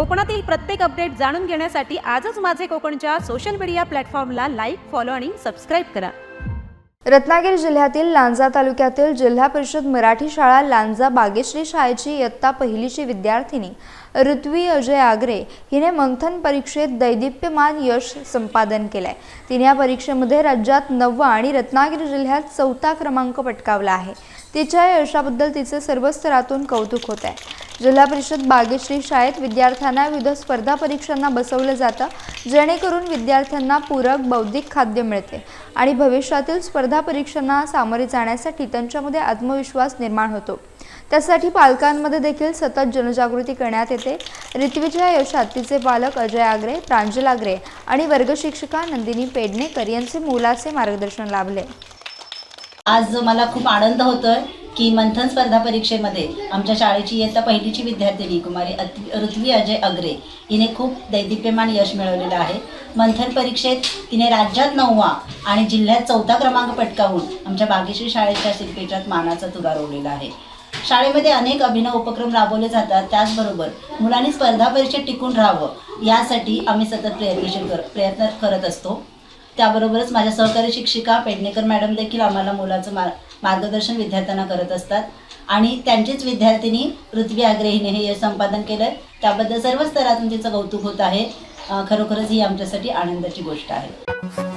कोकणातील प्रत्येक अपडेट जाणून घेण्यासाठी आजच माझे कोकणच्या सोशल मीडिया प्लॅटफॉर्मला लाईक फॉलो आणि सबस्क्राईब करा. रत्नागिरी जिल्ह्यातील लांजा तालुक्यातील जिल्हा परिषद मराठी शाळा लांजा बागेश्री शाळेची इयत्ता पहिलीची विद्यार्थिनी ऋत्वी अजय आगरे हिने मंथन परीक्षेत दैदिप्यमान यश संपादन केलंय. तिने या परीक्षेमध्ये राज्यात नववा आणि रत्नागिरी जिल्ह्यात चौथा क्रमांक पटकावला आहे. तिच्या यशाबद्दल तिचे सर्व स्तरातून कौतुक होत आहे जिल्हा परिषद बागेश्री शाळेत विद्यार्थ्यांना विविध स्पर्धा परीक्षांना बसवलं जातं जेणेकरून विद्यार्थ्यांना पूरक बौद्धिक खाद्य मिळते आणि भविष्यातील स्पर्धा परीक्षांना सामोरे जाण्यासाठी त्यांच्यामध्ये आत्मविश्वास निर्माण होतो. त्यासाठी पालकांमध्ये देखील सतत जनजागृती करण्यात येते. रित्वीच्या यशात तिचे पालक अजय आगरे प्रांजल आगरे आणि वर्गशिक्षिका नंदिनी पेडणेकर यांचे मुलाचे मार्गदर्शन लाभले. आज मला खूप आनंद होतोय. की मंथन स्पर्धा परीक्षेमध्ये आमच्या शाळेची इयत्ता पहिलीची विद्यार्थिनी कुमारी ऋत्वी अजय अग्रे हिने खूप दैदिप्यमान यश मिळवलेलं आहे. मंथन परीक्षेत तिने राज्यात नववा आणि जिल्ह्यात चौथा क्रमांक पटकावून आमच्या बागेश्री शाळेच्या शिल्पेच्यात मानाचा तुगा रोवलेला आहे. शाळेमध्ये अनेक अभिनव उपक्रम राबवले जातात. त्याचबरोबर मुलांनी स्पर्धा परीक्षेत टिकून राहावं यासाठी आम्ही सतत प्रयत्नशील कर प्रयत्न करत असतो. त्याबरोबरच माझ्या सहकारी शिक्षिका पेडणेकर मॅडम देखील आम्हाला मुलाचं मार मार्गदर्शन विद्यार्थ्यांना करत असतात. आणि त्यांचीच विद्यार्थिनी पृथ्वी आग्रहीने हे संपादन केलं आहे त्याबद्दल सर्व स्तरातून तिचं कौतुक होत आहे. खरोखरच ही आमच्यासाठी आनंदाची गोष्ट आहे.